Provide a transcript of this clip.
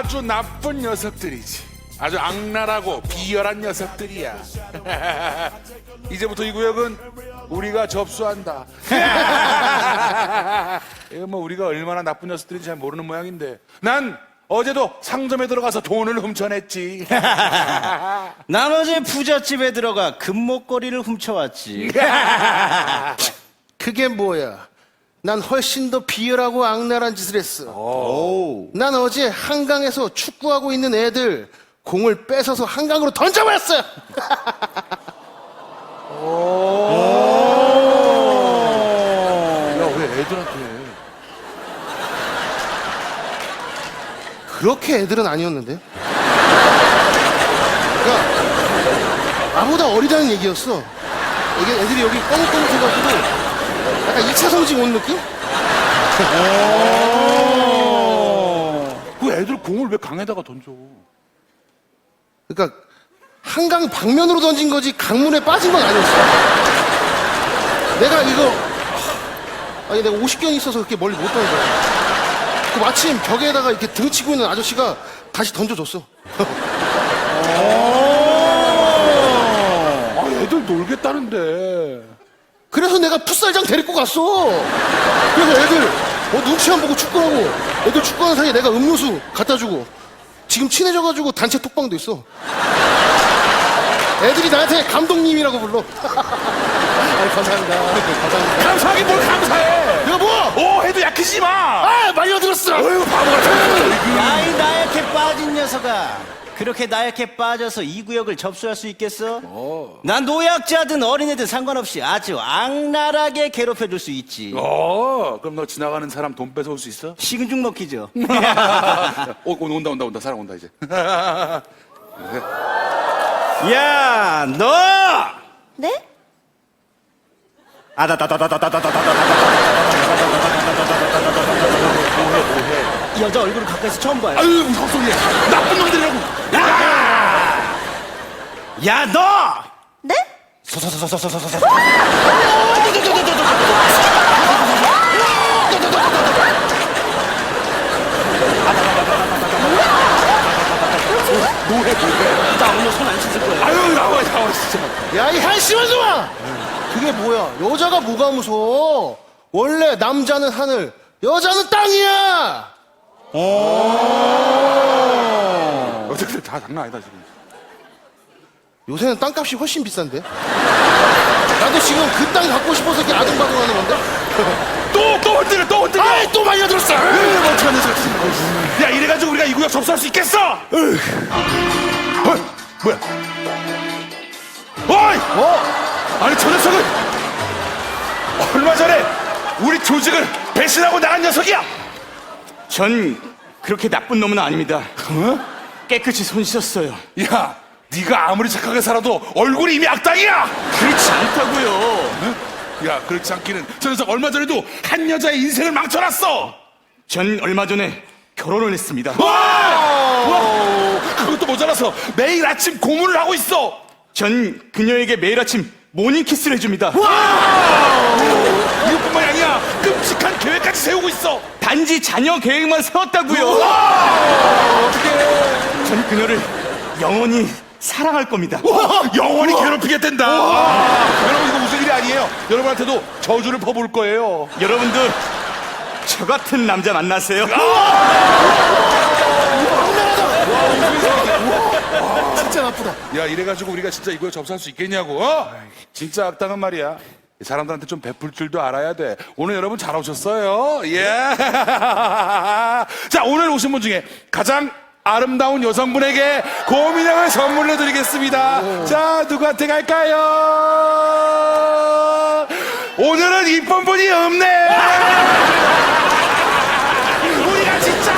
아주 나쁜 녀석들이지. 아주 악랄하고 비열한 녀석들이야. 이제부터 이 구역은 우리가 접수한다. 이거 뭐 우리가 얼마나 나쁜 녀석들인지 잘 모르는 모양인데. 난 어제도 상점에 들어가서 돈을 훔쳐냈지. 난 어제 부잣집에 들어가 금목걸이를 훔쳐왔지. 그게 뭐야? 난 훨씬 더 비열하고 악랄한 짓을 했어. 오. 난 어제 한강에서 축구하고 있는 애들 공을 뺏어서 한강으로 던져버렸어. 야, 왜 애들한테. 그렇게 애들은 아니었는데. 그러니까 나보다 어리다는 얘기였어. 이게 애들이 여기 뻥뻥해가지고 약간 2차 성징 온 느낌? 그 애들 공을 왜 강에다가 던져? 그러니까 한강 방면으로 던진 거지 강물에 빠진 건 아니었어. 내가 이거 아니 내가 50견 있어서 그렇게 멀리 못 던져. 그 마침 벽에다가 이렇게 등치고 있는 아저씨가 다시 던져줬어. 아, 애들 놀겠다는데. 그래서 내가 풋살장 데리고 갔어. 그래서 애들 어, 눈치 안 보고 축구하고 애들 축구하는 사이에 내가 음료수 갖다 주고 지금 친해져가지고 단체 톡방도 있어. 애들이 나한테 감독님이라고 불러. 아이, 감사합니다. 감사합니다. 감사하긴 뭘 감사해! 이거 뭐? 오, 해도 약해지지 마! 아, 말려들었어. 어휴, 바보 같은 야이 나약해 빠진 녀석아. 그렇게 나약해 빠져서 이 구역을 접수할 수 있겠어? 난 노약자든 어린애든 상관없이 아주 악랄하게 괴롭혀 줄 수 있지. 어, 그럼 너 지나가는 사람 돈 뺏어올 수 있어? 식은 죽 먹기죠. 어, 어, 온다, 온다, 온다. 사람 온다, 이제. 야, 너! 네? 여자 얼굴을 가까이서 처음 봐요. 아유, 무슨 소리야. 나쁜 놈들이라고. 야, 너! 네? 나 오늘 손 안 씻을 거야. 아유, 나와, 나와, 진짜. 야, 이 한심한 놈아! 그게 뭐야? 여자가 뭐가 무서워? 원래 남자는 하늘, 여자는 땅이야! 어떻게 다 장난 아니다, 지금. 요새는 땅값이 훨씬 비싼데? 나도 지금 그 땅 갖고 싶어서 이렇게 아둥바둥하는 건데? 또, 또 흔들려, 또 흔들려. 아이, 또 말려들었어! 에이, 멍청한 녀석. 야, 이래가지고 우리가 이 구역 접수할 수 있겠어? 어이, 뭐야? 어이! 어? 아니, 저 녀석은 얼마 전에 우리 조직을 배신하고 나간 녀석이야! 전 그렇게 나쁜 놈은 아닙니다. 깨끗이 손 씻었어요. 야, 네가 아무리 착하게 살아도 얼굴이 이미 악당이야! 그렇지 않다고요. 야, 그렇지 않기는 저 녀석 얼마 전에도 한 여자의 인생을 망쳐놨어! 전 얼마 전에 결혼을 했습니다. 와! 와! 그것도 모자라서 매일 아침 고문을 하고 있어! 전 그녀에게 매일 아침 모닝 키스를 해줍니다. 이것뿐만이 아니야! 끔찍한 계획까지 세우고 있어! 단지 자녀 계획만 세웠다고요. 전 그녀를 영원히 사랑할 겁니다. 와, 영원히 괴롭히겠단다. 와, 여러분 이거 무슨 일이 아니에요. 여러분한테도 저주를 퍼볼 거예요. 여러분도 저 같은 남자 만나세요. 진짜 나쁘다. 야 이래가지고 우리가 진짜 이거에 접수할 수 있겠냐고. 어? 진짜 악당은 말이야. 이 사람들한테 좀 베풀 줄도 알아야 돼. 오늘 여러분 잘 오셨어요. 예. 자 오늘 오신 분 중에 가장 아름다운 여성분에게 고민형을 선물로 드리겠습니다. 오. 자, 누구한테 갈까요? 오늘은 이쁜 분이 없네. 우리가 진짜